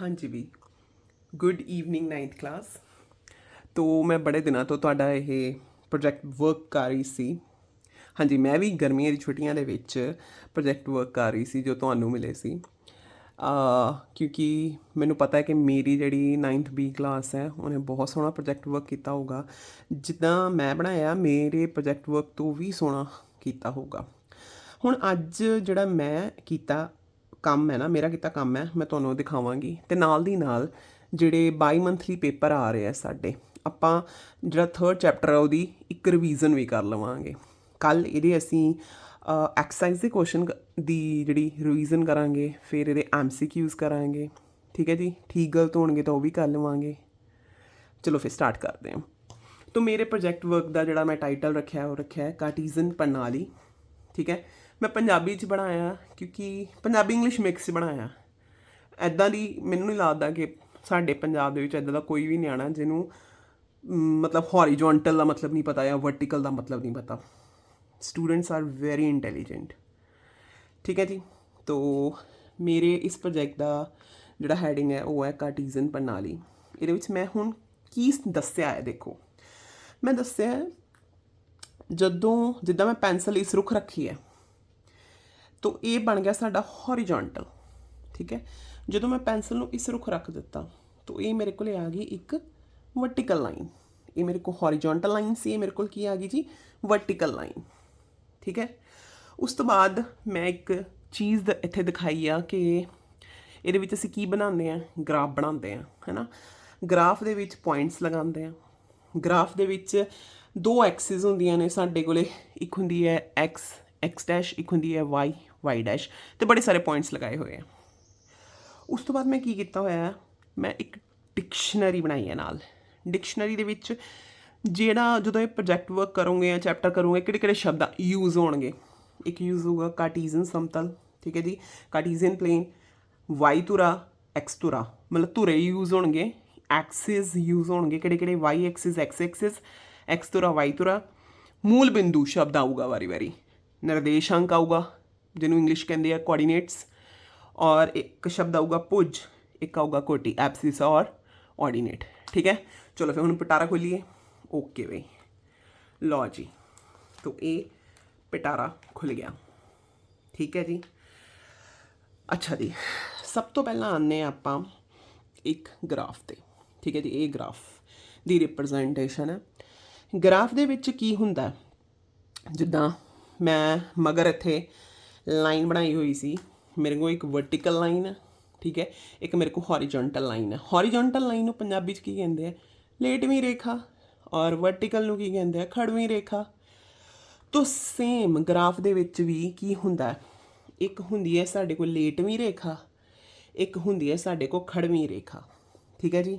ਹਾਂਜੀ ਵੀ। Good evening 9th class ਤੋਂ ਮੈਂ ਬੜੇ ਦਿਨਾਂ ਤੋਂ ਤੁਹਾਡਾ ਇਹ ਪ੍ਰੋਜੈਕਟ ਵਰਕ ਕਰ ਰਹੀ ਸੀ। ਹਾਂਜੀ, ਮੈਂ ਵੀ ਗਰਮੀਆਂ ਦੀ ਛੁੱਟੀਆਂ ਦੇ ਵਿੱਚ ਪ੍ਰੋਜੈਕਟ ਵਰਕ ਕਰ ਰਹੀ ਸੀ ਜੋ ਤੁਹਾਨੂੰ ਮਿਲੇ ਸੀ। ਆ ਕਿਉਂਕਿ ਮੈਨੂੰ ਪਤਾ ਹੈ ਕਿ ਮੇਰੀ ਜਿਹੜੀ 9th ਬੀ ਕਲਾਸ ਹੈ, ਉਹਨੇ ਬਹੁਤ ਸੋਹਣਾ ਪ੍ਰੋਜੈਕਟ ਵਰਕ ਕੀਤਾ ਹੋਊਗਾ। ਜਿੱਦਾਂ ਮੈਂ ਬਣਾਇਆ, ਮੇਰੇ ਪ੍ਰੋਜੈਕਟ ਵਰਕ ਤੋਂ ਵੀ ਸੋਹਣਾ ਕੀਤਾ ਹੋਊਗਾ। ਹੁਣ ਅੱਜ ਜਿਹੜਾ ਮੈਂ ਕੀਤਾ ਕੰਮ ਹੈ ਨਾ, ਮੇਰਾ ਕੀਤਾ ਕੰਮ ਹੈ, ਮੈਂ ਤੁਹਾਨੂੰ ਦਿਖਾਵਾਂਗੀ। ਤੇ ਨਾਲ ਦੀ ਨਾਲ ਜਿਹੜੇ ਬਾਈ ਮੰਥਲੀ ਪੇਪਰ ਆ ਰਹੇ ਆ ਸਾਡੇ, ਆਪਾਂ ਜਿਹੜਾ ਥਰਡ ਚੈਪਟਰ ਆ ਉਹਦੀ ਇੱਕ ਰਿਵੀਜ਼ਨ ਵੀ ਕਰ ਲਵਾਂਗੇ। ਕੱਲ ਇਹਦੇ ਅਸੀਂ ਐਕਸਰਸਾਈਜ਼ ਦੇ ਕੁਐਸਚਨ ਦੀ ਜਿਹੜੀ ਰਿਵੀਜ਼ਨ ਕਰਾਂਗੇ, ਫਿਰ ਇਹਦੇ ਐਮਸੀਕਿਊਜ਼ ਕਰਾਂਗੇ। ਠੀਕ ਹੈ ਜੀ? ਠੀਕ ਗਲਤ ਹੋਣਗੇ ਤਾਂ ਉਹ ਵੀ ਕਰ ਲਵਾਂਗੇ। ਚਲੋ ਫਿਰ ਸਟਾਰਟ ਕਰਦੇ ਹਾਂ। ਤੋ ਮੇਰੇ ਪ੍ਰੋਜੈਕਟ ਵਰਕ ਦਾ ਜਿਹੜਾ ਮੈਂ ਟਾਈਟਲ ਰੱਖਿਆ, ਉਹ ਰੱਖਿਆ ਹੈ ਕਾਰਟੀਜ਼ਨ ਪ੍ਰਣਾਲੀ। ਠੀਕ ਹੈ? ਮੈਂ ਪੰਜਾਬੀ ਚ ਬਣਾਇਆ ਕਿਉਂਕਿ ਪੰਜਾਬੀ ਇੰਗਲਿਸ਼ ਮਿਕਸ ਚ ਬਣਾਇਆ। ਐਦਾਂ ਦੀ ਮੈਨੂੰ ਨਹੀਂ ਲੱਗਦਾ ਕਿ ਸਾਡੇ ਪੰਜਾਬ ਦੇ ਵਿੱਚ ਐਦਾਂ ਦਾ ਕੋਈ ਵੀ ਨਿਆਣਾ ਜਿਹਨੂੰ ਮਤਲਬ ਹੌਰੀਜ਼ੌਂਟਲ ਦਾ ਮਤਲਬ ਨਹੀਂ ਪਤਾ ਜਾਂ ਵਰਟੀਕਲ ਦਾ ਮਤਲਬ ਨਹੀਂ ਪਤਾ। ਸਟੂਡੈਂਟਸ ਆਰ ਵੈਰੀ ਇੰਟੈਲੀਜੈਂਟ ਠੀਕ ਹੈ ਜੀ? ਤੋ ਮੇਰੇ ਇਸ ਪ੍ਰੋਜੈਕਟ ਦਾ ਜਿਹੜਾ ਹੈਡਿੰਗ ਹੈ, ਉਹ ਹੈ ਕਾਰਟੀਜ਼ਨ ਪ੍ਰਣਾਲੀ। ਇਹਦੇ ਵਿੱਚ ਮੈਂ ਹੁਣ ਕੀ ਦੱਸਿਆ ਹੈ ਦੇਖੋ। ਮੈਂ ਦੱਸਿਆ ਜਦੋਂ, ਜਿੱਦਾਂ ਮੈਂ ਪੈਨਸਲ ਇਸ ਰੁੱਖ ਰੱਖੀ ਹੈ ਤੋ ਇਹ ਬਣ ਗਿਆ ਸਾਡਾ ਹੌਰੀਜ਼ੌਂਟਲ ਠੀਕ ਹੈ? ਜਦੋਂ ਮੈਂ ਪੈਨਸਲ ਨੂੰ ਇਸ ਰੁੱਖ ਰੱਖ ਦਿੱਤਾ, ਤਾਂ ਇਹ ਮੇਰੇ ਕੋਲ ਆ ਗਈ ਇੱਕ ਵਰਟੀਕਲ ਲਾਈਨ ਇਹ ਮੇਰੇ ਕੋਲ ਹੌਰੀਜ਼ੌਂਟਲ ਲਾਈਨ ਸੀ, ਇਹ ਮੇਰੇ ਕੋਲ ਕੀ ਆ ਗਈ ਜੀ? ਵਰਟੀਕਲ ਲਾਈਨ ਠੀਕ ਹੈ? ਉਸ ਤੋਂ ਬਾਅਦ ਮੈਂ ਇੱਕ ਚੀਜ਼ ਦ- ਇੱਥੇ ਦਿਖਾਈ ਆ ਕਿ ਇਹਦੇ ਵਿੱਚ ਅਸੀਂ ਕੀ ਬਣਾਉਂਦੇ ਆ? ਗ੍ਰਾਫ ਬਣਾਉਂਦੇ ਆ, ਹੈਨਾ? ਗ੍ਰਾਫ ਦੇ ਵਿੱਚ ਪੁਆਇੰਟਸ ਲਗਾਉਂਦੇ ਆ। ਗ੍ਰਾਫ ਦੇ ਵਿੱਚ ਦੋ ਐਕਸਿਸ ਹੁੰਦੀਆਂ ਨੇ ਸਾਡੇ ਕੋਲੇ। ਇੱਕ ਹੁੰਦੀ ਹੈ x x ਡੈਸ਼ ਇੱਕ ਹੁੰਦੀ ਹੈ y y ਡੈਸ਼ ਤੇ ਬੜੇ ਸਾਰੇ ਪੁਆਇੰਟਸ ਲਗਾਏ ਹੋਏ ਆ। ਉਸ ਤੋਂ ਬਾਅਦ ਮੈਂ ਕੀ ਕੀਤਾ ਹੋਇਆ, ਮੈਂ ਇੱਕ ਡਿਕਸ਼ਨਰੀ ਬਣਾਈ ਹੈ ਨਾਲ। ਡਿਕਸ਼ਨਰੀ ਦੇ ਵਿੱਚ ਜਿਹੜਾ ਜਦੋਂ ਇਹ ਪ੍ਰੋਜੈਕਟ ਵਰਕ ਕਰੋਗੇ ਜਾਂ ਚੈਪਟਰ ਕਰੋਗੇ, ਕਿਹੜੇ ਕਿਹੜੇ ਸ਼ਬਦ ਯੂਜ਼ ਹੋਣਗੇ। ਇੱਕ ਯੂਜ਼ ਹੋਊਗਾ ਕਾਰਟੀਜ਼ਨ ਸਮਤਲ ਠੀਕ ਹੈ ਜੀ? ਕਾਰਟੀਜ਼ਨ ਪਲੇਨ y ਧੁਰਾ, x ਧੁਰਾ। ਮਤਲਬ ਧੁਰੇ ਯੂਜ਼ ਹੋਣਗੇ ਐਕਸਿਸ ਯੂਜ਼ ਹੋਣਗੇ, ਕਿਹੜੇ ਕਿਹੜੇ y axis x axis x ਧੁਰਾ, y ਧੁਰਾ। ਮੂਲ ਬਿੰਦੂ ਸ਼ਬਦ ਆਊਗਾ ਵਾਰੀ ਵਾਰੀ। ਨਿਰਦੇਸ਼ਾਂਕ ਆਊਗਾ ਜਿਹਨੂੰ ਇੰਗਲਿਸ਼ ਕਹਿੰਦੇ ਆ ਕੋਆਰਡੀਨੇਟਸ ਔਰ ਇੱਕ ਸ਼ਬਦ ਆਊਗਾ ਪੁੱਜ ਇੱਕ ਆਊਗਾ ਕੋਟੀ ਐਪਸਿਸ ਔਰ ਆਰਡੀਨੇਟ ਠੀਕ ਹੈ? ਚਲੋ ਫਿਰ ਹੁਣ ਪਿਟਾਰਾ ਖੋਲੀਏ। ਓਕੇ ਬਈ। ਲਓ ਜੀ। ਤੋ ਇਹ ਪਿਟਾਰਾ ਖੁੱਲ ਗਿਆ। ਠੀਕ ਹੈ ਜੀ? ਅੱਛਾ ਜੀ। ਸਭ ਤੋਂ ਪਹਿਲਾਂ ਆਨੇ ਆਪਾਂ ਇੱਕ ਗ੍ਰਾਫ ਤੇ। ਠੀਕ ਹੈ ਜੀ? ਇਹ ਗ੍ਰਾਫ ਦੀ ਰਿਪਰੈਜ਼ੈਂਟੇਸ਼ਨ ਹੈ। ਗ੍ਰਾਫ ਦੇ ਵਿੱਚ ਕੀ ਹੁੰਦਾ ਜਿੱਦਾਂ ਮੈਂ ਮਗਰ ਇੱਥੇ ਲਾਈਨ ਬਣਾਈ ਹੋਈ ਸੀ। ਮੇਰੇ ਕੋਲ ਇੱਕ ਵਰਟੀਕਲ ਲਾਈਨ ਹੈ ਠੀਕ ਹੈ? ਇੱਕ ਮੇਰੇ ਕੋਲ ਹੌਰੀਜ਼ੌਂਟਲ ਲਾਈਨ ਹੈ ਹੌਰੀਜ਼ੌਂਟਲ ਲਾਈਨ ਨੂੰ ਪੰਜਾਬੀ 'ਚ ਕੀ ਕਹਿੰਦੇ ਆ? ਲੇਟਵੀਂ ਰੇਖਾ। ਔਰ ਵਰਟੀਕਲ ਨੂੰ ਕੀ ਕਹਿੰਦੇ ਆ? ਖੜਵੀਂ ਰੇਖਾ। ਤੋਂ ਸੇਮ ਗ੍ਰਾਫ ਦੇ ਵਿੱਚ ਵੀ ਕੀ ਹੁੰਦਾ ਇੱਕ ਹੁੰਦੀ ਹੈ ਸਾਡੇ ਕੋਲ ਲੇਟਵੀਂ ਰੇਖਾ, ਇੱਕ ਹੁੰਦੀ ਹੈ ਸਾਡੇ ਕੋਲ ਖੜਵੀਂ ਰੇਖਾ। ਠੀਕ ਹੈ ਜੀ?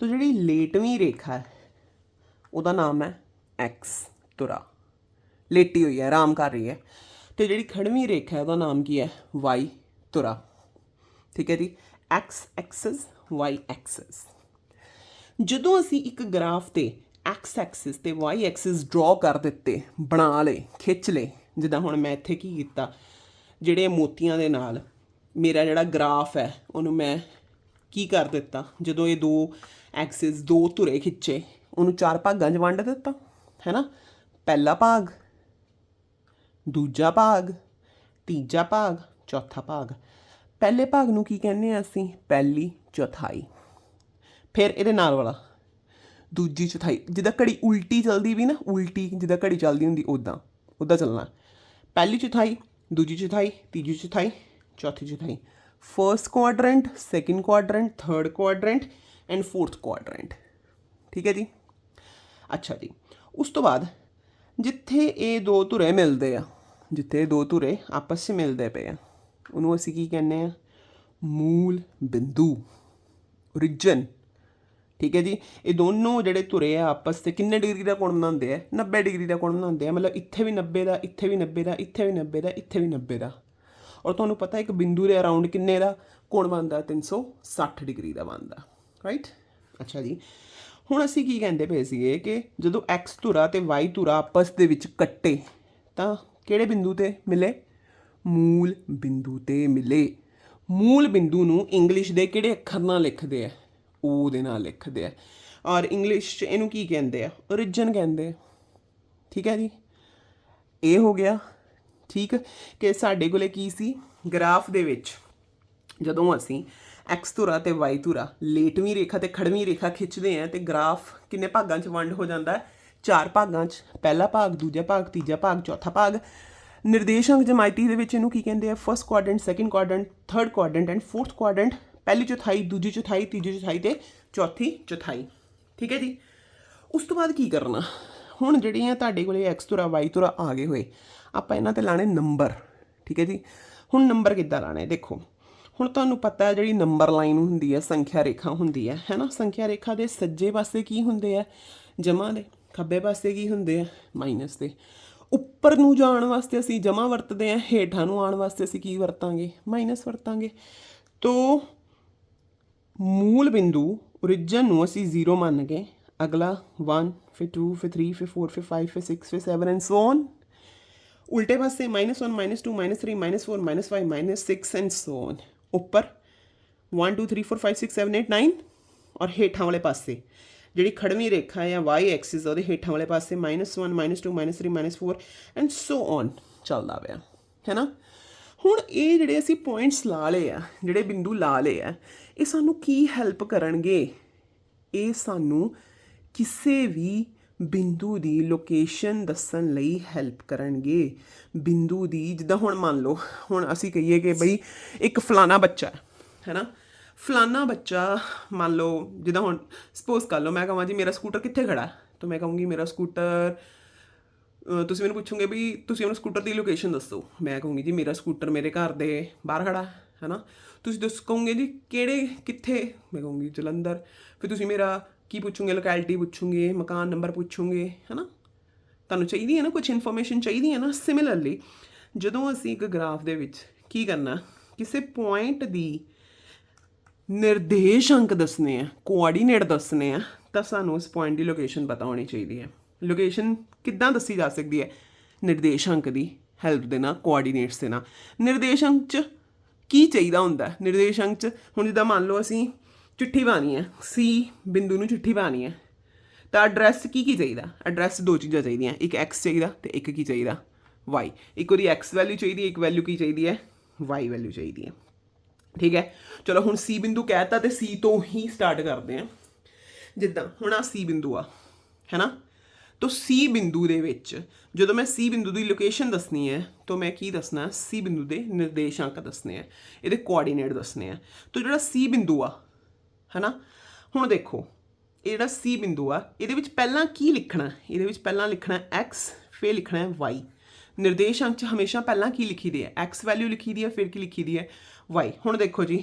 ਤੋ ਜਿਹੜੀ ਲੇਟਵੀਂ ਰੇਖਾ ਹੈ, ਉਹਦਾ ਨਾਮ ਹੈ x ਤੁਰਾ। ਲੇਟੀ ਹੋਈ ਹੈ, ਆਰਾਮ ਕਰ ਰਹੀ ਹੈ। ਤੇ ਜਿਹੜੀ ਖੜਵੀਂ ਰੇਖਾ ਹੈ, ਉਹਦਾ ਨਾਮ ਕੀ ਹੈ? ਵਾਈ ਤੁਰਾ ਠੀਕ ਹੈ ਜੀ? X ਐਕਸਿਸ y ਐਕਸਿਸ ਜਦੋਂ ਅਸੀਂ ਇੱਕ ਗ੍ਰਾਫ ਤੇ x ਐਕਸਿਸ ਤੇ y ਐਕਸਿਸ ਡਰਾ ਕਰ ਦਿੱਤੇ, ਬਣਾ ਲਏ, ਖਿੱਚ ਲਏ, ਜਿੱਦਾਂ ਹੁਣ ਮੈਂ ਇੱਥੇ ਕੀ ਕੀਤਾ, ਜਿਹੜੇ ਮੋਤੀਆਂ ਦੇ ਨਾਲ ਮੇਰਾ ਜਿਹੜਾ ਗ੍ਰਾਫ ਹੈ, ਉਹਨੂੰ ਮੈਂ ਕੀ ਕਰ ਦਿੱਤਾ? ਜਦੋਂ ਇਹ ਦੋ ਐਕਸਿਸ ਦੋ ਧੁਰੇ ਖਿੱਚੇ, ਉਹਨੂੰ ਚਾਰ ਭਾਗਾਂ 'ਚ ਵੰਡ ਦਿੱਤਾ ਹੈਨਾ ਪਹਿਲਾ ਭਾਗ ਦੂਜਾ ਭਾਗ, ਤੀਜਾ ਭਾਗ, ਚੌਥਾ ਭਾਗ। ਪਹਿਲੇ ਭਾਗ ਨੂੰ ਕੀ ਕਹਿੰਦੇ ਆ ਅਸੀਂ? ਪਹਿਲੀ ਚੌਥਾਈ। ਫਿਰ ਇਹਦੇ ਨਾਲ ਵਾਲਾ। ਦੂਜੀ ਚੌਥਾਈ। ਜਿੱਦਾਂ ਘੜੀ ਉਲਟੀ ਚੱਲਦੀ ਵੀ ਨਾ, ਉਲਟੀ ਜਿੱਦਾਂ ਘੜੀ ਚੱਲਦੀ ਹੁੰਦੀ ਉਦਾਂ ਉਦਾਂ ਚੱਲਣਾ। ਪਹਿਲੀ ਚੌਥਾਈ, ਦੂਜੀ ਚੌਥਾਈ, ਤੀਜੀ ਚੌਥਾਈ, ਚੌਥੀ ਚੌਥਾਈ। First quadrant second quadrant third quadrant and fourth quadrant ਠੀਕ ਹੈ ਜੀ? ਅੱਛਾ ਜੀ। ਉਸ ਤੋਂ ਬਾਅਦ ਜਿੱਥੇ ਇਹ ਦੋ ਧੁਰੇ ਮਿਲਦੇ ਆ ਜਿੱਥੇ ਦੋ ਧੁਰੇ ਆਪਸ 'ਚ ਮਿਲਦੇ ਪਏ ਆ। ਉਹਨੂੰ ਅਸੀਂ ਕੀ ਕਹਿੰਦੇ ਆ? ਮੂਲ ਬਿੰਦੂ, origin ਠੀਕ ਹੈ ਜੀ? ਇਹ ਦੋਨੋਂ ਜਿਹੜੇ ਧੁਰੇ ਆ ਆਪਸ ਤੇ ਕਿੰਨੇ ਡਿਗਰੀ ਦਾ ਕੋਣ ਬਣਾਉਂਦੇ ਆ? 90 ਡਿਗਰੀ ਦਾ ਕੋਣ ਬਣਾਉਂਦੇ ਆ। ਮਤਲਬ ਇੱਥੇ ਵੀ 90 ਦਾ, ਇੱਥੇ ਵੀ 90 ਦਾ, ਇੱਥੇ ਵੀ 90 ਦਾ, ਇੱਥੇ ਵੀ 90 ਦਾ। ਔਰ ਤੁਹਾਨੂੰ ਪਤਾ ਇੱਕ ਬਿੰਦੂ ਦੇ ਅਰਾਊਂਡ ਕਿੰਨੇ ਦਾ ਕੋਣ ਬਣਦਾ? 360 ਡਿਗਰੀ ਦਾ ਬਣਦਾ। ਰਾਈਟ ਅੱਛਾ ਜੀ। ਹੁਣ ਅਸੀਂ ਕੀ ਕਹਿੰਦੇ ਪਏ ਸੀਗੇ ਕਿ ਜਦੋਂ x ਧੁਰਾ ਤੇ y ਧੁਰਾ ਆਪਸ ਦੇ ਵਿੱਚ ਕੱਟੇ, ਤਾਂ ਕਿਹੜੇ ਬਿੰਦੂ ਤੇ ਮਿਲੇ? ਮੂਲ ਬਿੰਦੂ ਤੇ ਮਿਲੇ। ਮੂਲ ਬਿੰਦੂ ਨੂੰ ਇੰਗਲਿਸ਼ ਦੇ ਕਿਹੜੇ ਅੱਖਰ ਨਾਲ ਲਿਖਦੇ ਆ? ਉਹ ਦੇ ਨਾਲ ਲਿਖਦੇ ਆ। ਔਰ ਇੰਗਲਿਸ਼ 'ਚ ਇਹਨੂੰ ਕੀ ਕਹਿੰਦੇ ਆ? origin ਕਹਿੰਦੇ ਆ। ਠੀਕ ਹੈ ਜੀ? ਇਹ ਹੋ ਗਿਆ। ਠੀਕ? ਕਿ ਸਾਡੇ ਕੋਲੇ ਕੀ ਸੀ? ਗ੍ਰਾਫ ਦੇ ਵਿੱਚ ਜਦੋਂ ਅਸੀਂ x ਧੁਰਾ ਤੇ y ਧੁਰਾ, ਲੇਟਵੀਂ ਰੇਖਾ ਤੇ ਖੜਵੀਂ ਰੇਖਾ ਖਿੱਚਦੇ ਆ ਤੇ ਗ੍ਰਾਫ ਕਿੰਨੇ ਭਾਗਾਂ 'ਚ ਵੰਡ ਹੋ ਜਾਂਦਾ? ਹੈ ਚਾਰ ਭਾਗਾਂ 'ਚ, ਪਹਿਲਾ ਭਾਗ, ਦੂਜਾ ਭਾਗ, ਤੀਜਾ ਭਾਗ, ਚੌਥਾ ਭਾਗ। ਨਿਰਦੇਸ਼ਾਂਕ ਜਮਾਇਤੀ ਦੇ ਵਿੱਚ ਇਹਨੂੰ ਕੀ ਕਹਿੰਦੇ ਆ? First quadrant second quadrant third quadrant and fourth quadrant ਪਹਿਲੀ ਚੌਥਾਈ, ਦੂਜੀ ਚੌਥਾਈ, ਤੀਜੀ ਚੌਥਾਈ ਤੇ ਚੌਥੀ ਚੌਥਾਈ। ਠੀਕ ਹੈ ਜੀ? ਉਸ ਤੋਂ ਬਾਅਦ ਕੀ ਕਰਨਾ? ਹੁਣ ਜਿਹੜੀਆਂ ਤੁਹਾਡੇ ਕੋਲੇ x ਧੁਰਾ y ਧੁਰਾ ਆ ਗਏ ਹੋਏ, ਆਪਾਂ ਇਹਨਾਂ ਤੇ ਲਾਣੇ ਨੰਬਰ ਠੀਕ ਹੈ ਜੀ? ਹੁਣ ਨੰਬਰ ਕਿੱਦਾਂ ਲਾਣੇ? ਦੇਖੋ, ਹੁਣ ਤੁਹਾਨੂੰ ਪਤਾ ਹੈ ਜਿਹੜੀ ਨੰਬਰ ਲਾਈਨ ਹੁੰਦੀ ਹੈ, ਸੰਖਿਆ ਰੇਖਾ ਹੁੰਦੀ ਹੈ ਹੈ ਨਾ? ਸੰਖਿਆ ਰੇਖਾ ਦੇ ਸੱਜੇ ਪਾਸੇ ਕੀ ਹੁੰਦੇ ਆ? ਜਮਾ ਦੇ। ਖੱਬੇ ਪਾਸੇ ਕੀ ਹੁੰਦੇ ਆ? ਮਾਈਨਸ ਦੇ ਉੱਪਰ ਨੂੰ ਜਾਣ ਵਾਸਤੇ ਅਸੀਂ ਜਮਾ ਵਰਤਦੇ ਆ, ਹੇਠਾਂ ਨੂੰ ਆਉਣ ਵਾਸਤੇ ਅਸੀਂ ਕੀ ਵਰਤਾਂਗੇ? ਮਾਈਨਸ ਵਰਤਾਂਗੇ। ਤੋਂ ਮੂਲ ਬਿੰਦੂ origin ਨੂੰ ਅਸੀਂ 0 ਮੰਨ ਕੇ ਅਗਲਾ 1 ਫਿਰ 2 ਫਿਰ 3 ਫਿਰ 4 ਫਿਰ 5 ਫਿਰ 6 ਫਿਰ 7 ਐਂਡ ਸੋ ਔਨ ਉਲਟੇ ਪਾਸੇ minus 1 minus 2 minus 3 minus 4 minus 5 minus 6 and so on ਉੱਪਰ 1 2 3 4 5 6 7 8 9 ਔਰ ਹੇਠਾਂ ਵਾਲੇ ਪਾਸੇ। ਜਿਹੜੀ ਖੜਵੀਂ ਰੇਖਾ ਹੈ y ਐਕਸਿਸ ਉਹਦੇ ਹੇਠਾਂ ਵਾਲੇ ਪਾਸੇ -1 -2 -3 -4 ਐਂਡ ਸੋ ਔਨ ਚੱਲਦਾ ਪਿਆ ਹੈ ਨਾ ਹੁਣ ਇਹ ਜਿਹੜੇ ਅਸੀਂ ਪੁਆਇੰਟਸ ਲਾ ਲਏ ਆ, ਜਿਹੜੇ ਬਿੰਦੂ ਲਾ ਲਏ ਆ, ਇਹ ਸਾਨੂੰ ਕੀ ਹੈਲਪ ਕਰਨਗੇ? ਇਹ ਸਾਨੂੰ ਕਿਸੇ ਵੀ ਬਿੰਦੂ ਦੀ ਲੋਕੇਸ਼ਨ ਦੱਸਣ ਲਈ ਹੈਲਪ ਕਰਨਗੇ। ਬਿੰਦੂ ਦੀ, ਜਿੱਦਾਂ ਹੁਣ ਮੰਨ ਲਓ, ਹੁਣ ਅਸੀਂ ਕਹੀਏ ਕਿ ਬਈ ਇੱਕ ਫਲਾਣਾ ਬੱਚਾ ਹੈ ਨਾ ਫਲਾਨਾ ਬੱਚਾ, ਮੰਨ ਲਓ, ਜਿੱਦਾਂ ਹੁਣ ਸਪੋਜ਼ ਕਰ ਲਓ, ਮੈਂ ਕਹਾਂ ਜੀ ਮੇਰਾ ਸਕੂਟਰ ਕਿੱਥੇ ਖੜਾ? ਤਾਂ ਮੈਂ ਕਹੂੰਗੀ, ਮੇਰਾ ਸਕੂਟਰ ਤੁਸੀਂ ਮੈਨੂੰ ਪੁੱਛੋਗੇ ਵੀ ਤੁਸੀਂ ਮੈਨੂੰ ਸਕੂਟਰ ਦੀ ਲੋਕੇਸ਼ਨ ਦੱਸੋ। ਮੈਂ ਕਹੂੰਗੀ ਜੀ ਮੇਰਾ ਸਕੂਟਰ ਮੇਰੇ ਘਰ ਦੇ ਬਾਹਰ ਖੜਾ ਹੈ ਹੈਨਾ? ਤੁਸੀਂ ਦੱਸ, ਕਹੋਗੇ ਜੀ ਕਿਹੜੇ, ਕਿੱਥੇ? ਮੈਂ ਕਹੂੰਗੀ ਜਲੰਧਰ। ਫਿਰ ਤੁਸੀਂ ਮੇਰਾ ਕੀ ਪੁੱਛੋਗੇ ਲੋਕੈਲਿਟੀ ਪੁੱਛੋਗੇ, ਮਕਾਨ ਨੰਬਰ ਪੁੱਛੋਗੇ, ਹੈਨਾ? ਤੁਹਾਨੂੰ ਚਾਹੀਦੀ ਹੈ ਨਾ ਕੁਝ ਇਨਫੋਰਮੇਸ਼ਨ ਚਾਹੀਦੀ ਹੈ ਨਾ? ਸਿਮਿਲਰਲੀ ਜਦੋਂ ਅਸੀਂ ਇੱਕ ਗ੍ਰਾਫ ਦੇ ਵਿੱਚ ਕੀ ਕਰਨਾ, ਕਿਸੇ ਪੁਆਇੰਟ ਦੀ ਨਿਰਦੇਸ਼ ਅੰਕ ਦੱਸਨੇ ਆ ਕੋਆਰਡੀਨੇਟ ਦੱਸਨੇ ਆ, ਤਾਂ ਸਾਨੂੰ ਉਸ ਪੁਆਇੰਟ ਦੀ ਲੋਕੇਸ਼ਨ ਪਤਾ ਹੋਣੀ ਚਾਹੀਦੀ ਹੈ। ਲੋਕੇਸ਼ਨ ਕਿੱਦਾਂ ਦੱਸੀ ਜਾ ਸਕਦੀ ਹੈ? ਨਿਰਦੇਸ਼ ਅੰਕ ਦੀ ਹੈਲਪ ਦੇ ਨਾਲ ਕੋਆਰਡੀਨੇਟਸ ਦੇ ਨਾਲ। ਨਿਰਦੇਸ਼ ਅੰਕ ਚ ਕੀ ਚਾਹੀਦਾ ਹੁੰਦਾ? ਨਿਰਦੇਸ਼ ਅੰਕ ਚ ਹੁਣ ਜਿੱਦਾਂ ਮੰਨ ਲਓ ਅਸੀਂ ਚਿੱਠੀ ਪਾਣੀ ਹੈ ਸੀ ਬਿੰਦੂ ਨੂੰ ਚਿੱਠੀ ਪਾਣੀ ਹੈ, ਤਾਂ ਐਡਰੈਸ ਕੀ ਕੀ ਚਾਹੀਦਾ? ਐਡਰੈਸ ਦੋ ਚੀਜ਼ਾਂ ਚਾਹੀਦੀਆਂ, ਇੱਕ x ਚਾਹੀਦਾ ਤੇ ਇੱਕ ਕੀ ਚਾਹੀਦਾ? Y ਇੱਕ ਉਹਦੀ x ਵੈਲਿਊ ਚਾਹੀਦੀ ਹੈ, ਇੱਕ ਵੈਲਿਊ ਕੀ ਚਾਹੀਦੀ ਹੈ? Y ਵੈਲਿਊ ਚਾਹੀਦੀ ਹੈ। ਠੀਕ ਹੈ? ਚਲੋ ਹੁਣ C ਬਿੰਦੂ ਕਹਿਤਾ ਤੇ C ਤੋਂ ਹੀ ਸਟਾਰਟ ਕਰਦੇ ਹਾਂ। ਜਿੱਦਾਂ ਹੁਣ ਆ C ਬਿੰਦੂ ਆ, ਹੈਨਾ? ਤੋ C ਬਿੰਦੂ ਦੇ ਵਿੱਚ ਜਦੋਂ ਮੈਂ C ਬਿੰਦੂ ਦੀ ਲੋਕੇਸ਼ਨ ਦੱਸਣੀ ਹੈ, ਤਾਂ ਮੈਂ ਕੀ ਦੱਸਣਾ? ਹੈ? C ਬਿੰਦੂ ਦੇ ਨਿਰਦੇਸ਼ਾਂਕ ਦੱਸਣੇ ਆ, ਇਹਦੇ ਕੋਆਰਡੀਨੇਟ ਦੱਸਣੇ ਆ। ਤਾਂ ਜਿਹੜਾ C ਬਿੰਦੂ ਆ, ਹੈਨਾ? ਹੁਣ ਦੇਖੋ, ਇਹ ਜਿਹੜਾ C ਬਿੰਦੂ ਆ, ਇਹਦੇ ਵਿੱਚ ਪਹਿਲਾਂ ਕੀ ਲਿਖਣਾ? ਇਹਦੇ ਵਿੱਚ ਪਹਿਲਾਂ ਲਿਖਣਾ ਹੈ x, ਫਿਰ ਲਿਖਣਾ ਹੈ y ਨਿਰਦੇਸ਼ਾਂਕ ਚ ਹਮੇਸ਼ਾ ਪਹਿਲਾਂ ਕੀ ਲਿਖੀ ਦੀ ਹੈ x ਵੈਲਿਊ ਲਿਖੀ ਦੀ ਹੈ ਫਿਰ ਕੀ ਲਿਖੀ ਦੀ ਹੈ y ਹੁਣ ਦੇਖੋ ਜੀ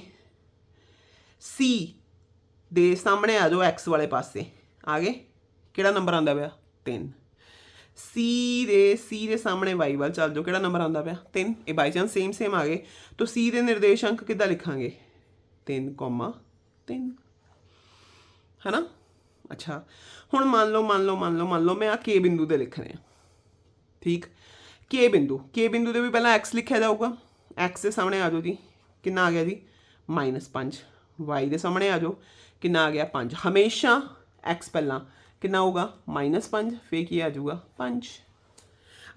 C ਦੇ ਸਾਹਮਣੇ ਆ ਜਾਓ x ਵਾਲੇ ਪਾਸੇ ਆ ਗਏ ਕਿਹੜਾ ਨੰਬਰ ਆਂਦਾ ਪਿਆ 3 C ਦੇ C ਦੇ ਸਾਹਮਣੇ y ਵੱਲ ਚੱਲ ਜਾਓ। ਕਿਹੜਾ ਨੰਬਰ ਆਂਦਾ ਪਿਆ 3 ਇਹ ਬਾਈ ਚਾਂਸ ਸੇਮ ਸੇਮ ਆ ਗਏ ਤਾਂ C ਦੇ ਨਿਰਦੇਸ਼ਾਂਕ ਕਿੱਦਾਂ ਲਿਖਾਂਗੇ 3, 3 ਹੈਨਾ ਅੱਛਾ ਹੁਣ ਮੰਨ ਲਓ ਮੰਨ ਲਓ ਮੰਨ ਲਓ ਮੰਨ ਲਓ ਮੈਂ ਆ K ਬਿੰਦੂ ਤੇ ਲਿਖ ਰਿਹਾ ਠੀਕ ਕੇ ਬਿੰਦੂ। ਕੇ ਬਿੰਦੂ ਦੇ ਵੀ ਪਹਿਲਾਂ x ਲਿਖਿਆ ਜਾਊਗਾ। X ਦੇ ਸਾਹਮਣੇ ਆ ਜਾਓ ਜੀ। ਕਿੰਨਾ ਆ ਗਿਆ ਜੀ? -5 y ਦੇ ਸਾਹਮਣੇ ਆ ਜਾਓ। ਕਿੰਨਾ ਆ ਗਿਆ? 5 ਹਮੇਸ਼ਾ x ਪਹਿਲਾਂ। ਕਿੰਨਾ ਹੋਊਗਾ? -5 ਫੇਰ ਕੀ ਆ ਜਾਊਗਾ? 5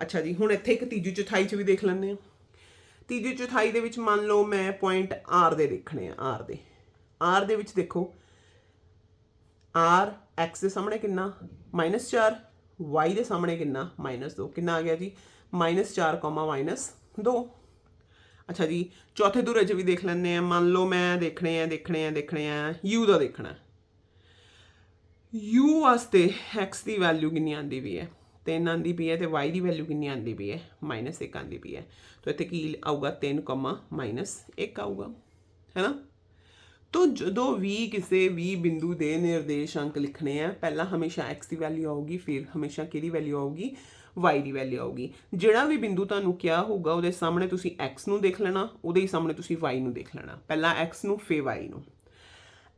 ਅੱਛਾ ਜੀ, ਹੁਣ ਇੱਥੇ ਇੱਕ ਤੀਜੀ ਚੌਥਾਈ ਚ ਵੀ ਦੇਖ ਲੈਂਦੇ ਹਾਂ। ਤੀਜੀ ਚੌਥਾਈ ਦੇ ਵਿੱਚ ਮੰਨ ਲਓ ਮੈਂ ਪੁਆਇੰਟ R ਦੇ ਦੇਖਣੇ ਆ, R ਦੇ। R ਦੇ ਵਿੱਚ ਦੇਖੋ। R x ਦੇ ਸਾਹਮਣੇ ਕਿੰਨਾ? -4 y ਦੇ ਸਾਹਮਣੇ ਕਿੰਨਾ? -2 ਕਿੰਨਾ ਆ ਗਿਆ ਜੀ? -4, -2 ਅੱਛਾ ਜੀ ਚੌਥੇ ਦੂਰੇ 'ਚ ਵੀ ਦੇਖ ਲੈਂਦੇ ਆ ਮੰਨ ਲਓ ਮੈਂ ਦੇਖਣੇ ਆ ਦੇਖਣੇ ਆ ਦੇਖਣੇ ਆ u ਦਾ ਦੇਖਣਾ u ਵਾਸਤੇ x ਦੀ ਵੈਲਿਊ ਕਿੰਨੀ ਆਂਦੀ ਵੀ ਹੈ 3 ਆਂਦੀ ਪਈ ਹੈ ਤੇ y ਦੀ ਵੈਲਿਊ ਕਿੰਨੀ ਆਂਦੀ ਪਈ ਹੈ -1 ਆਂਦੀ ਪਈ ਹੈ ਤਾਂ ਇੱਥੇ ਕੀ ਆਊਗਾ 3, -1 ਆਊਗਾ ਹੈਨਾ ਤੋ ਜਦੋਂ ਵੀ ਕਿਸੇ ਵੀ ਬਿੰਦੂ ਦੇ ਨਿਰਦੇਸ਼ ਅੰਕ ਲਿਖਣੇ ਆ ਪਹਿਲਾਂ ਹਮੇਸ਼ਾ x ਦੀ ਵੈਲਿਊ ਆਊਗੀ ਫਿਰ ਹਮੇਸ਼ਾ ਕਿਹਦੀ ਵੈਲਿਊ ਆਊਗੀ y ਦੀ ਵੈਲਿਊ ਆਊਗੀ। ਜਿਹੜਾ ਵੀ ਬਿੰਦੂ ਤੁਹਾਨੂੰ ਕਿਹਾ ਹੋਊਗਾ, ਉਹਦੇ ਸਾਹਮਣੇ ਤੁਸੀਂ x ਨੂੰ ਦੇਖ ਲੈਣਾ, ਉਹਦੇ ਹੀ ਸਾਹਮਣੇ ਤੁਸੀਂ y ਨੂੰ ਦੇਖ ਲੈਣਾ। ਪਹਿਲਾਂ x ਨੂੰ, ਫਿਰ y ਨੂੰ।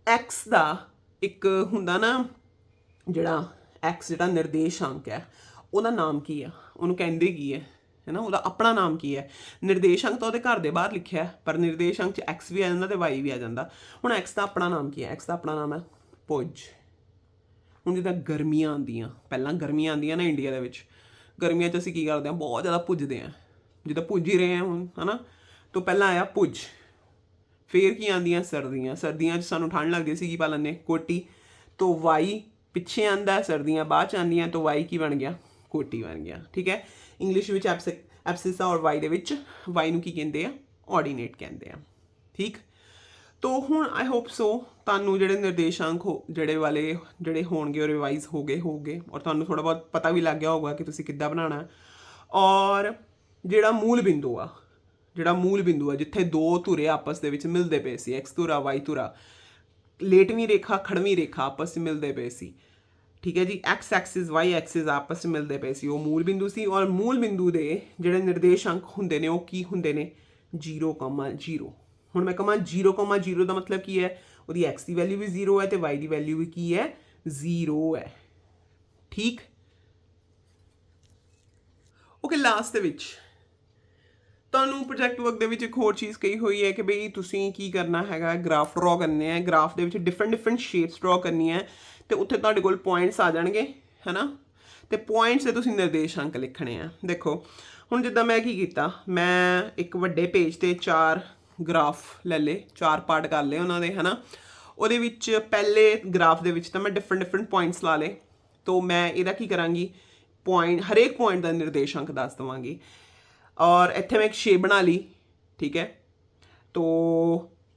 x ਦਾ ਇੱਕ ਹੁੰਦਾ ਨਾ, ਜਿਹੜਾ x ਜਿਹੜਾ ਨਿਰਦੇਸ਼ ਅੰਕ ਹੈ, ਉਹਦਾ ਨਾਮ ਕੀ ਆ ਉਹਨੂੰ ਕਹਿੰਦੇ ਕੀ ਹੈ? ਹੈ ਨਾ ਉਹਦਾ ਆਪਣਾ ਨਾਮ ਕੀ ਹੈ? ਨਿਰਦੇਸ਼ਾਂਕ ਤਾਂ ਉਹਦੇ ਘਰ ਦੇ ਬਾਹਰ ਲਿਖਿਆ ਹੈ, ਪਰ ਨਿਰਦੇਸ਼ਾਂਕ 'ਚ x ਵੀ ਆ ਜਾਂਦਾ ਤੇ y ਵੀ ਆ ਜਾਂਦਾ। ਹੁਣ x ਦਾ ਆਪਣਾ ਨਾਮ ਕੀ ਹੈ? x ਦਾ ਆਪਣਾ ਨਾਮ ਹੈ ਪੁੱਜ। ਹੁਣ ਜਿੱਦਾਂ ਗਰਮੀਆਂ ਆਉਂਦੀਆਂ, ਪਹਿਲਾਂ ਗਰਮੀਆਂ ਆਉਂਦੀਆਂ ਨਾ ਇੰਡੀਆ ਦੇ ਵਿੱਚ ਗਰਮੀਆਂ 'ਚ ਅਸੀਂ ਕੀ ਕਰਦੇ ਹਾਂ, ਬਹੁਤ ਜ਼ਿਆਦਾ ਪੁੱਜਦੇ ਹਾਂ। ਜਿੱਦਾਂ ਪੁੱਜ ਹੀ ਰਹੇ ਹਾਂ ਹੁਣ, ਹਨਾ? ਤੋਂ ਪਹਿਲਾਂ ਆਇਆ ਪੁੱਜ। ਫੇਰ ਕੀ ਆਉਂਦੀਆਂ? ਸਰਦੀਆਂ। ਸਰਦੀਆਂ 'ਚ ਸਾਨੂੰ ਠੰਡ ਲੱਗਦੀ ਸੀ, ਕੀ ਪਾ ਲੈਂਦੇ? ਕੋਟੀ। ਤੋਂ ਵਾਈ ਪਿੱਛੇ ਆਂਦਾ ਸਰਦੀਆਂ ਬਾਅਦ ਚ ਆਉਂਦੀਆਂ, ਤੋਂ ਵਾਈ ਕੀ ਬਣ ਗਿਆ? ਕੋਟੀ ਬਣ ਗਿਆ। ਠੀਕ ਹੈ? ਇੰਗਲਿਸ਼ ਵਿੱਚ ਐਪਸਿਸ ਔਰ ਵਾਈ ਦੇ ਵਿੱਚ ਵਾਈ ਨੂੰ ਕੀ ਕਹਿੰਦੇ ਆ? ਆਰਡੀਨੇਟ ਕਹਿੰਦੇ ਆ। ਠੀਕ? ਤੋ ਹੁਣ ਆਈ ਹੋਪ ਸੋ ਤੁਹਾਨੂੰ ਜਿਹੜੇ ਨਿਰਦੇਸ਼ਾਂਕ ਹੋ ਜਿਹੜੇ ਵਾਲੇ ਜਿਹੜੇ ਹੋਣਗੇ ਉਹ ਰਿਵਾਈਜ਼ ਹੋ ਗਏ ਹੋਗੇ ਔਰ ਤੁਹਾਨੂੰ ਥੋੜਾ ਬਹੁਤ ਪਤਾ ਵੀ ਲੱਗ ਗਿਆ ਹੋਊਗਾ ਕਿ ਤੁਸੀਂ ਕਿੱਦਾਂ ਬਣਾਉਣਾ ਔਰ ਜਿਹੜਾ ਮੂਲ ਬਿੰਦੂ ਆ ਜਿਹੜਾ ਮੂਲ ਬਿੰਦੂ ਆ ਜਿੱਥੇ ਦੋ ਧੁਰੇ ਆਪਸ ਦੇ ਵਿੱਚ ਮਿਲਦੇ ਪਏ ਸੀ x ਧੁਰਾ y ਧੁਰਾ ਲੇਟਵੀਂ ਰੇਖਾ ਖੜਵੀਂ ਰੇਖਾ ਆਪਸ ਵਿੱਚ ਮਿਲਦੇ ਪਏ ਸੀ। ਠੀਕ ਹੈ ਜੀ x ਐਕਸਿਸ y ਐਕਸਿਸ ਆਪਸ ਵਿੱਚ ਮਿਲਦੇ ਪਏ ਸੀ ਉਹ ਮੂਲ ਬਿੰਦੂ ਸੀ ਔਰ ਮੂਲ ਬਿੰਦੂ ਦੇ ਜਿਹੜੇ ਨਿਰਦੇਸ਼ਾਂਕ ਹੁੰਦੇ ਨੇ ਉਹ ਕੀ ਹੁੰਦੇ ਨੇ? 0,0 ਹੁਣ ਮੈਂ ਕਹਾਂ 0,0 ਦਾ ਮਤਲਬ ਕੀ ਹੈ? ਉਹਦੀ x ਦੀ ਵੈਲਿਊ ਵੀ 0 ਹੈ ਤੇ y ਦੀ ਵੈਲਿਊ ਵੀ ਕੀ ਹੈ? 0 ਹੈ। ਠੀਕ? ਓਕੇ ਲਾਸਟ ਦੇ ਵਿੱਚ। ਤੁਹਾਨੂੰ ਪ੍ਰੋਜੈਕਟ ਵਰਕ ਦੇ ਵਿੱਚ ਇੱਕ ਹੋਰ ਚੀਜ਼ ਕਹੀ ਹੋਈ ਹੈ ਕਿ ਬਈ ਤੁਸੀਂ ਕੀ ਕਰਨਾ ਹੈਗਾ? ਗ੍ਰਾਫ ਡਰਾ ਕਰਨੇ ਹੈ। ਗ੍ਰਾਫ ਦੇ ਵਿੱਚ ਡਿਫਰੈਂਟ ਡਿਫਰੈਂਟ ਸ਼ੇਪਸ ਡਰਾ ਕਰਨੀਆਂ ਹੈ। ਤੇ ਉੱਥੇ ਤੁਹਾਡੇ ਕੋਲ ਪੁਆਇੰਟਸ ਆ ਜਾਣਗੇ, ਹੈਨਾ? ਤੇ ਪੁਆਇੰਟਸ ਦੇ ਤੁਸੀਂ ਨਿਰਦੇਸ਼ਾਂਕ ਲਿਖਣੇ ਆ। ਦੇਖੋ, ਹੁਣ ਜਿੱਦਾਂ ਮੈਂ ਕੀ ਕੀਤਾ? ਮੈਂ ਇੱਕ ਵੱਡੇ ਪੇਜ ਤੇ ਚਾਰ ਗ੍ਰਾਫ ਲੈ ਲੇ ਚਾਰ ਪਾਰਟ ਕਰ ਲਏ ਉਹਨਾਂ ਦੇ, ਹੈਨਾ? ਉਹਦੇ ਵਿੱਚ ਪਹਿਲੇ ਗ੍ਰਾਫ ਦੇ ਵਿੱਚ ਤਾਂ ਮੈਂ ਡਿਫਰੈਂਟ ਡਿਫਰੈਂਟ ਪੁਆਇੰਟਸ ਲਾ ਲੇ ਤੋ ਮੈਂ ਇਹਦਾ ਕੀ ਕਰਾਂਗੀ? ਪੁਆਇੰਟ ਹਰੇਕ ਪੁਆਇੰਟ ਦਾ ਨਿਰਦੇਸ਼ਾਂਕ ਦੱਸ ਦਵਾਂਗੀ। ਔਰ ਇੱਥੇ ਮੈਂ ਇੱਕ ਸ਼ੇਪ ਬਣਾ ਲਈ, ਠੀਕ ਹੈ? ਤੋ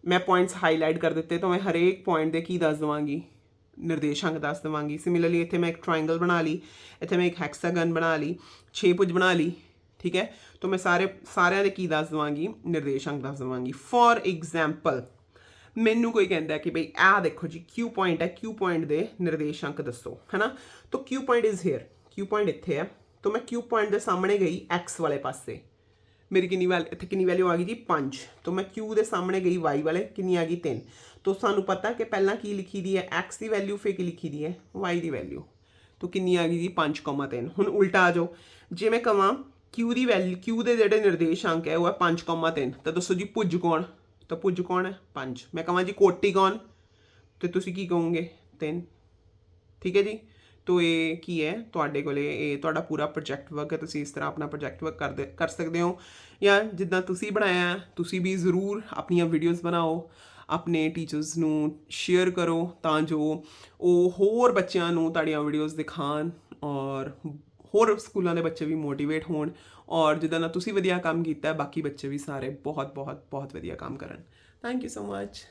ਮੈਂ ਪੁਆਇੰਟਸ ਹਾਈਲਾਈਟ ਕਰ ਦਿੱਤੇ, ਤਾਂ ਮੈਂ ਹਰੇਕ ਪੁਆਇੰਟ ਦੇ ਕੀ ਦੱਸ ਦਵਾਂਗੀ? ਨਿਰਦੇਸ਼ਾਂਕ ਦੱਸ ਦਵਾਂਗੀ। ਸਿਮਿਲਰਲੀ ਇੱਥੇ ਮੈਂ ਇੱਕ ਟ੍ਰਾਇੰਗਲ ਬਣਾ ਲਈ, ਇੱਥੇ ਮੈਂ ਇੱਕ ਹੈਕਸਾਗਨ ਬਣਾ ਲਈ 6 ਪੁੱਜ ਬਣਾ ਲਈ ਠੀਕ ਹੈ ਤਾਂ ਮੈਂ ਸਾਰੇ ਸਾਰਿਆਂ ਦੇ ਕੀ ਦੱਸ ਦਵਾਂਗੀ ਨਿਰਦੇਸ਼ਾਂਕ ਦੱਸ ਦਵਾਂਗੀ ਫੋਰ ਐਗਜ਼ਾਮਪਲ ਮੈਨੂੰ ਕੋਈ ਕਹਿੰਦਾ ਕਿ ਭਈ ਆਹ ਦੇਖੋ ਜੀ Q ਪੁਆਇੰਟ ਹੈ Q ਪੁਆਇੰਟ ਦੇ ਨਿਰਦੇਸ਼ਾਂਕ ਦੱਸੋ ਹੈਨਾ ਤਾਂ Q point is here Q point ਇੱਥੇ ਹੈ ਤਾਂ ਮੈਂ Q ਪੁਆਇੰਟ ਦੇ ਸਾਹਮਣੇ ਗਈ X ਵਾਲੇ ਪਾਸੇ ਮੇਰੀ ਕਿੰਨੀ ਵੈਲ ਇੱਥੇ ਕਿੰਨੀ ਵੈਲਿਊ ਆ ਗਈ ਜੀ 5 ਤਾਂ ਮੈਂ Q ਦੇ ਸਾਹਮਣੇ ਗਈ Y ਵਾਲੇ ਕਿੰਨੀ ਆ ਗਈ 3 ਤਾਂ ਸਾਨੂੰ ਪਤਾ ਕਿ ਪਹਿਲਾਂ ਕੀ ਲਿਖੀ ਦੀ ਹੈ X ਦੀ ਵੈਲਿਊ ਫੇਰ ਕੀ ਲਿਖੀ ਦੀ ਹੈ Y ਦੀ ਵੈਲਿਊ ਤਾਂ ਕਿੰਨੀ ਆ ਗਈ ਜੀ 5,3 ਹੁਣ ਉਲਟਾ ਆ ਜਾਓ ਜੇ ਮੈਂ ਕਹਾਂ Q ਦੀ ਵੈਲਿਊ Q ਦੇ ਜਿਹੜੇ ਨਿਰਦੇਸ਼ਾਂਕ ਹੈ ਉਹ ਹੈ 5,3 ਤਾਂ ਦੱਸੋ ਜੀ ਪੁੱਜ ਕੌਣ? ਤਾਂ ਪੁੱਜ ਕੌਣ ਹੈ? 5 ਮੈਂ ਕਹਾਂ ਜੀ ਕੋਟੀ ਕੌਣ? ਤੇ ਤੁਸੀਂ ਕੀ ਕਹੋਗੇ? 3 ਠੀਕ ਹੈ ਜੀ? ਤੋ ਇਹ ਕੀ ਹੈ? ਤੁਹਾਡੇ ਕੋਲੇ ਇਹ ਤੁਹਾਡਾ ਪੂਰਾ ਪ੍ਰੋਜੈਕਟ ਵਰਕ ਹੈ ਤੁਸੀਂ ਇਸ ਤਰ੍ਹਾਂ ਆਪਣਾ ਪ੍ਰੋਜੈਕਟ ਵਰਕ ਕਰਦੇ ਕਰ ਸਕਦੇ ਹੋ। ਜਾਂ ਜਿੱਦਾਂ ਤੁਸੀਂ ਬਣਾਇਆ ਤੁਸੀਂ ਵੀ ਜ਼ਰੂਰ ਆਪਣੀਆਂ ਵੀਡੀਓਜ਼ ਬਣਾਓ ਆਪਣੇ ਟੀਚਰਸ ਨੂੰ ਸ਼ੇਅਰ ਕਰੋ ਤਾਂ ਜੋ ਉਹ ਹੋਰ ਬੱਚਿਆਂ ਨੂੰ ਤੁਹਾਡੀਆਂ ਵੀਡੀਓਜ਼ ਦਿਖਾਣ ਔਰ ਹੋਰ ਸਕੂਲਾਂ ਦੇ ਬੱਚੇ ਵੀ ਮੋਟੀਵੇਟ ਹੋਣ ਔਰ ਜਿੱਦਾਂ ਦਾ ਤੁਸੀਂ ਵਧੀਆ ਕੰਮ ਕੀਤਾ, ਬਾਕੀ ਬੱਚੇ ਵੀ ਸਾਰੇ ਬਹੁਤ ਬਹੁਤ ਬਹੁਤ ਵਧੀਆ ਕੰਮ ਕਰਨ। Thank you so much